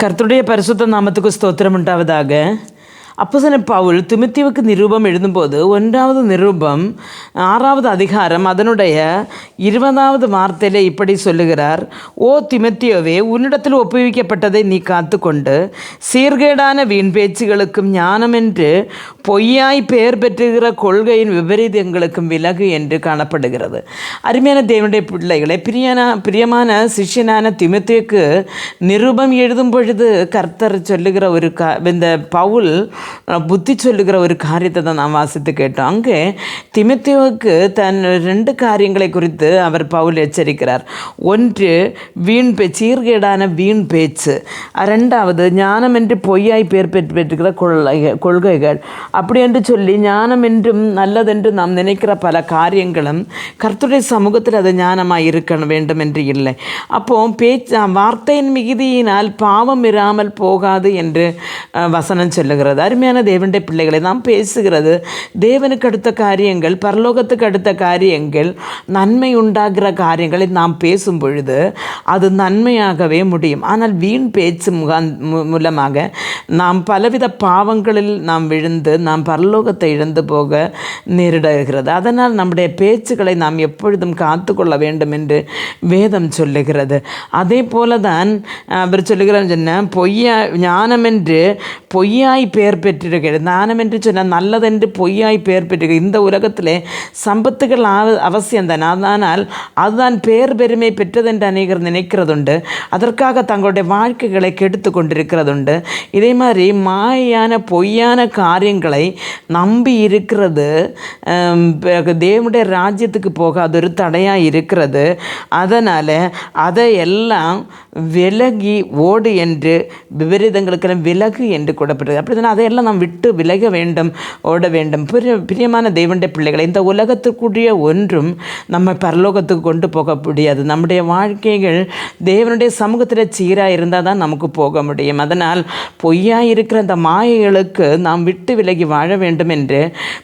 கர்த்தருடைய பரிசுத்த நாமத்துக்கு ஸ்தோத்திரம் உண்டாவதாக. அப்போசன பவுல் திமுத்திவுக்கு நிரூபம் எழுதும்போது ஒன்றாவது நிரூபம் ஆறாவது அதிகாரம் அதனுடைய இருபதாவது வார்த்தையில் இப்படி சொல்லுகிறார். ஓ திமுத்தியோவே உன்னிடத்தில் ஒப்புவிக்கப்பட்டதை நீ காத்துக்கொண்டு சீர்கேடான வீண் பேச்சுகளுக்கும் ஞானம் என்று பொய்யாய் பெயர் பெற்றுகிற கொள்கையின் விபரீதங்களுக்கும் விலகு என்று காணப்படுகிறது. அருமையான தேவனுடைய பிள்ளைகளை பிரியனா பிரியமான சிஷ்யனான திமுத்தியுக்கு நிரூபம் எழுதும் பொழுது கர்த்தர் சொல்லுகிற ஒரு க இந்த பவுல் அஹ், புத்தி சொல்லுகிற ஒரு காரியத்தை தான் நாம் வாசித்து கேட்டோம். அங்கே திமுத்தியுவுக்கு தன் ரெண்டு காரியங்களை குறித்து அவர் பவுல் எச்சரிக்கிறார். ஒன்று வீண் பேச்சு சீர்கேடான வீண் பேச்சு. ரெண்டாவது ஞானம் என்று பொய்யாய் பேர் பெற்று பெற்றுகிற கொள்கை கொள்கைகள். அப்படி என்று சொல்லி ஞானம் என்றும் நல்லதென்று நாம் நினைக்கிற பல காரியங்களும் கர்த்துடைய சமூகத்தில் அது ஞானமாக இருக்க வேண்டும் என்று இல்லை. அப்போ பேச்சு வார்த்தையின் மிகுதியினால் பாவம் இராமல் போகாது என்று வசனம் சொல்லுகிறது. அருமையான தேவனுடைய பிள்ளைகளை நாம் பேசுகிறது. தேவனுக்கு அடுத்த காரியங்கள் பரலோகத்துக்கு அடுத்த காரியங்கள் நன்மை உண்டாகிற காரியங்களை நாம் பேசும் பொழுது அது நன்மையாகவே முடியும். ஆனால் வீண் பேச்சு முகாந் மூலமாக நாம் பலவித பாவங்களில் நாம் விழுந்து நாம் பரலோகத்தை இழந்து போக நேரிடுகிறது. அதனால் நம்முடைய பேச்சுக்களை நாம் எப்பொழுதும் காத்து கொள்ள வேண்டும் என்று வேதம் சொல்லுகிறது. அதே போல தான் அவர் சொல்லுகிறார் சொன்ன பொய்யா ஞானம் என்று பொய்யாய் பெயர் பெற்றிருக்கிறது. ஞானம் என்று சொன்னால் நல்லதென்று பொய்யாய் பெயர் பெற்றிருக்கிறது. இந்த உலகத்திலே சம்பத்துகள் அவசியம்தான் ஆனால் அதுதான் பேர் பெருமை பெற்றதென்று அநேகர் நினைக்கிறதுண்டு. அதற்காக தங்களுடைய வாழ்க்கைகளை கெடுத்து கொண்டிருக்கிறதுண்டு. இதே மாதிரி மாயான பொய்யான காரியங்களை நம்பி இருக்கிறது. தேவனுடைய ராஜ்யத்துக்கு போக அது ஒரு தடையாக இருக்கிறது. அதனால் அதை எல்லாம் விலகி ஓடு என்று விபரீதங்களுக்கெல்லாம் விலகு என்று கூடப்படுது அப்படி தானே அதையெல்லாம் நாம் விட்டு விலக வேண்டும் ஓட வேண்டும். பிரிய பிரியமான தேவனுடைய பிள்ளைகளை இந்த உலகத்துக்குரிய ஒன்றும் நம்ம பரலோகத்துக்கு கொண்டு போக முடியாது. நம்முடைய வாழ்க்கைகள் தேவனுடைய சமூகத்தில் சீராக இருந்தால் தான் நமக்கு போக முடியும். அதனால் பொய்யாக இருக்கிற அந்த மாயைகளுக்கு நாம் விட்டு விலகி வாழ வேண்டும் என்று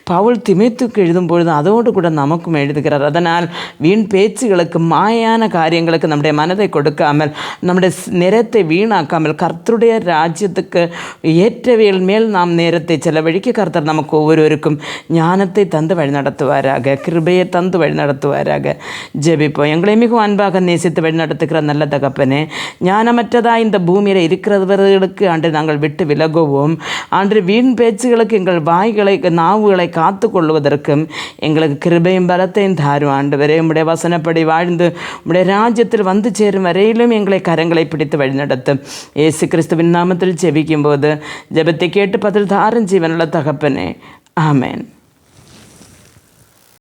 பவுல் திமித்துக்கு எழுதும்பொழுது அதோடு கூட நமக்கும் எழுதுகிறார். அதனால் வீண் பேச்சுகளுக்கு மாயான காரியங்களுக்கு நம்முடைய மனதை கொடுக்காமல் நம்முடைய ஸ்- நேரத்தை வீணாக்காமல் கர்த்தருடைய ராஜ்யத்துக்கு ஏற்றவைகள் மேல் நாம் நேரத்தை செலவழிக்க கர்த்தர் நமக்கு ஒவ்வொருவருக்கும் ஞானத்தை தந்து வழிநடத்துவாராக கிருபையை தந்து வழிநடத்துவாராக ஜெபிப்போம். எங்களை மிகவும் அன்பாக நேசித்து வழிநடத்துகிற நல்ல தகப்பனே ஞானமற்றதாக இந்த பூமியில் இருக்கிறவர்களுக்கு ஆண்டு நாங்கள் விட்டு விட்டு விலகுவோம். அன்று வீண் பேச்சுகளுக்கு எங்கள் வாய்களை நாவுகளை காத்து கொள்வதற்கும் எங்களுக்கு கிருபையும் பலத்தையும் தாரும். ஆண்டு வரை உடைய வசனப்படி வாழ்ந்து உடைய ராஜ்யத்தில் வந்து சேரும் வரையிலும் எங்களை கரங்களை பிடித்து வழிநடத்தும் இயேசு கிறிஸ்துவின் நாமத்தில் ஜெபிக்கும் போது ஜெபத்தை கேட்டு பதில் தாரும் ஜீவனுள்ள தகப்பனே. ஆமேன்.